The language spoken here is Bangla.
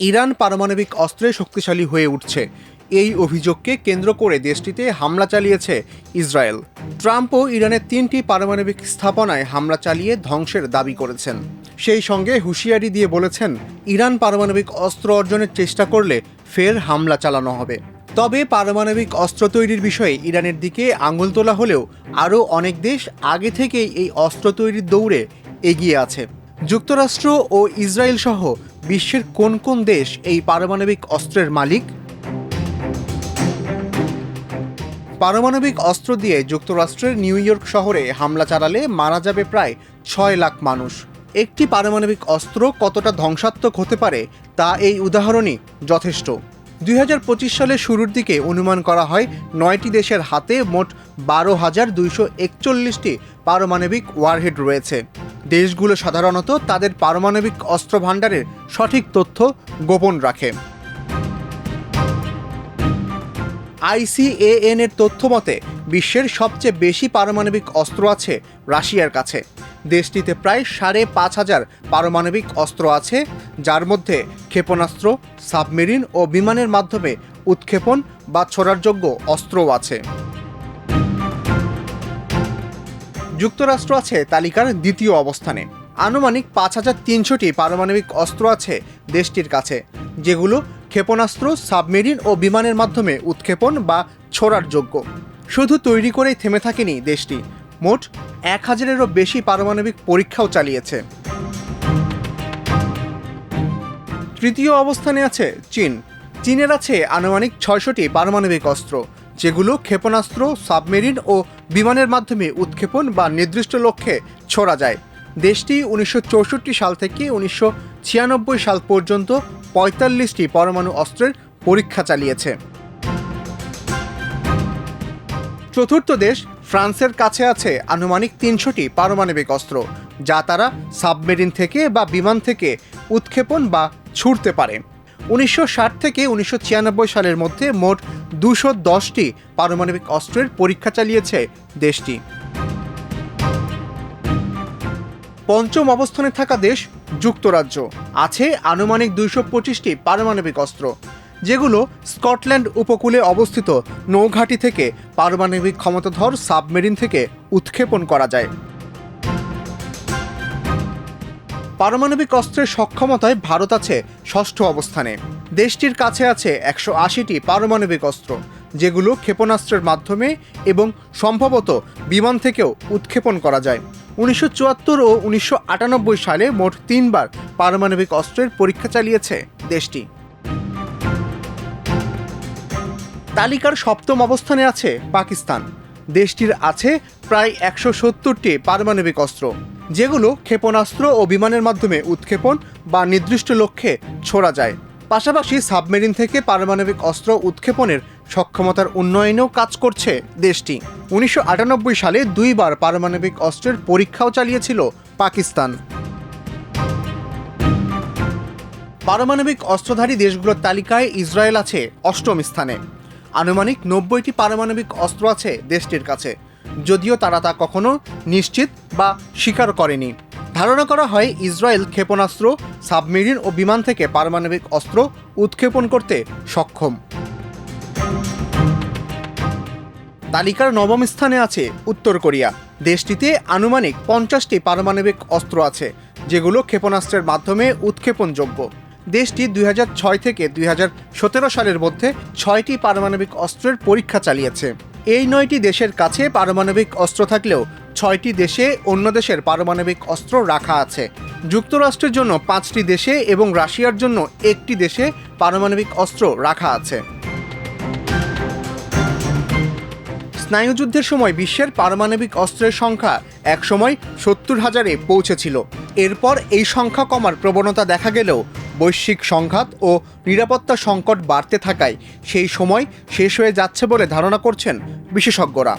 ইরান পারমাণবিক অস্ত্রে শক্তিশালী হয়ে উঠছে। এই অভিযোগকে কেন্দ্র করে দেশটিতে হামলা চালিয়েছে ইসরায়েল। ট্রাম্পও ইরানের তিনটি পারমাণবিক স্থাপনায় হামলা চালিয়ে ধ্বংসের দাবি করেছেন। সেই সঙ্গে হুঁশিয়ারি দিয়ে বলেছেন, ইরান পারমাণবিক অস্ত্র অর্জনের চেষ্টা করলে ফের হামলা চালানো হবে। তবে পারমাণবিক অস্ত্র তৈরির বিষয়ে ইরানের দিকে আঙুল তোলা হলেও আরও অনেক দেশ আগে থেকেই এই অস্ত্র তৈরির দৌড়ে এগিয়ে আছে। যুক্তরাষ্ট্র ও ইসরায়েল সহ বিশ্বের কোন কোন দেশ এই পারমাণবিক অস্ত্রের মালিক? পারমাণবিক অস্ত্র দিয়ে যুক্তরাষ্ট্রের নিউ ইয়র্ক শহরে হামলা চালালে মারা যাবে প্রায় ছয় লাখ মানুষ। একটি পারমাণবিক অস্ত্র কতটা ধ্বংসাত্মক হতে পারে তা এই উদাহরণই যথেষ্ট। দুই হাজার পঁচিশ সালের শুরুর দিকে অনুমান করা হয় নয়টি দেশের হাতে মোট বারো হাজার দুইশো একচল্লিশটি পারমাণবিক ওয়ারহেড রয়েছে। দেশগুলো সাধারণত তাদের পারমাণবিক অস্ত্র ভাণ্ডারের সঠিক তথ্য গোপন রাখে। আইসিএএন এর তথ্য মতে, বিশ্বের সবচেয়ে বেশি পারমাণবিক অস্ত্র আছে রাশিয়ার কাছে। দেশটিতে প্রায় সাড়ে পাঁচ হাজার পারমাণবিক অস্ত্র আছে, যার মধ্যে ক্ষেপণাস্ত্র, সাবমেরিন ও বিমানের মাধ্যমে উৎক্ষেপণ বা ছোড়ার যোগ্য অস্ত্রও আছে। যুক্তরাষ্ট্র আছে তালিকার দ্বিতীয় অবস্থানে। আনুমানিক পাঁচ হাজার তিনশোটি পারমাণবিক অস্ত্র আছে দেশটির কাছে, যেগুলো ক্ষেপণাস্ত্র, সাবমেরিন ও বিমানের মাধ্যমে উৎক্ষেপণ বা ছোড়ার যোগ্য। শুধু তৈরি করেই থেমে থাকেনি দেশটি। মোট এক হাজারেরও বেশি পারমাণবিক পরীক্ষাও চালিয়েছে। তৃতীয় অবস্থানে আছে চীন। চীনের আছে আনুমানিক ছয়শটি পারমাণবিক অস্ত্র, যেগুলো ক্ষেপণাস্ত্র, সাবমেরিন ও বিমানের মাধ্যমে উৎক্ষেপণ বা নির্দিষ্ট লক্ষ্যে ছোড়া যায়। দেশটি উনিশশো চৌষট্টি সাল থেকে উনিশশো ছিয়ানব্বই সাল পর্যন্ত পঁয়তাল্লিশটি পরমাণু অস্ত্রের পরীক্ষা চালিয়েছে। চতুর্থ দেশ ফ্রান্সের কাছে আছে আনুমানিক তিনশোটি পারমাণবিক অস্ত্র, যা তারা সাবমেরিন থেকে বা বিমান থেকে উৎক্ষেপণ বা ছুড়তে পারে। উনিশশো ষাট থেকে উনিশশো সালের মধ্যে মোট দুশো দশটি পারমাণবিক অস্ত্রের পরীক্ষা চালিয়েছে দেশটি। পঞ্চম অবস্থানে থাকা দেশ যুক্তরাজ্য। আছে আনুমানিক দুইশো পঁচিশটি পারমাণবিক অস্ত্র, যেগুলো স্কটল্যান্ড উপকূলে অবস্থিত নৌঘাটি থেকে পারমাণবিক ক্ষমতাধর সাবমেরিন থেকে উৎক্ষেপণ করা যায়। পারমাণবিক অস্ত্রের সক্ষমতায় ভারত আছে ষষ্ঠ অবস্থানে। দেশটির কাছে আছে একশো আশিটি পারমাণবিক অস্ত্র, যেগুলো ক্ষেপণাস্ত্রের মাধ্যমে এবং সম্ভবত বিমান থেকেও উৎক্ষেপণ করা যায়। উনিশশো চুয়াত্তর ও উনিশশো আটানব্বই সালে মোট তিনবার পারমাণবিক অস্ত্রের পরীক্ষা চালিয়েছে দেশটি। তালিকার সপ্তম অবস্থানে আছে পাকিস্তান। দেশটির আছে প্রায় একশো সত্তরটি পারমাণবিক অস্ত্র। যেগুলো ক্ষেপণাস্ত্র ও বিমানের মাধ্যমে উৎক্ষেপণ বা নির্দিষ্ট লক্ষ্যে ছোড়া যায়। পাশাপাশি সাবমেরিন থেকে পারমাণবিক অস্ত্র উৎক্ষেপণের সক্ষমতার উন্নয়নেও কাজ করছে দেশটি। উনিশশো আটানব্বই সালে দুইবার পারমাণবিক অস্ত্রের পরীক্ষাও চালিয়েছিল পাকিস্তান। পারমাণবিক অস্ত্রধারী দেশগুলোর তালিকায় ইসরায়েল আছে অষ্টম স্থানে। আনুমানিক নব্বইটি পারমাণবিক অস্ত্র আছে দেশটির কাছে। যদিও তারা তা কখনো নিশ্চিত বা স্বীকার করেনি। ধারণা করা হয়, ইসরায়েল ক্ষেপণাস্ত্র, সাবমেরিন ও বিমান থেকে পারমাণবিক অস্ত্র উৎক্ষেপণ করতে সক্ষম। তালিকার নবম স্থানে আছে উত্তর কোরিয়া। দেশটিতে আনুমানিক পঞ্চাশটি পারমাণবিক অস্ত্র আছে, যেগুলো ক্ষেপণাস্ত্রের মাধ্যমে উৎক্ষেপণযোগ্য। দেশটি দুই হাজার ছয় থেকে দুই হাজার সতেরো সালের মধ্যে ছয়টি পারমাণবিক অস্ত্রের পরীক্ষা চালিয়েছে। এই নয়টি দেশের কাছে পারমাণবিক অস্ত্র থাকলেও ছয়টি দেশে অন্য দেশের পারমাণবিক অস্ত্র রাখা আছে। যুক্তরাষ্ট্রের জন্য পাঁচটি দেশে এবং রাশিয়ার জন্য একটি দেশে পারমাণবিক অস্ত্র রাখা আছে। স্নায়ুযুদ্ধের সময় বিশ্বের পারমাণবিক অস্ত্রের সংখ্যা একসময় সত্তর হাজারে পৌঁছেছিল। এরপর এই সংখ্যা কমার প্রবণতা দেখা গেলেও বৈশ্বিক সংঘাত ও নিরাপত্তা সংকট বাড়তে থাকায় সেই সময় শেষ হয়ে যাচ্ছে বলে ধারণা করছেন বিশেষজ্ঞরা।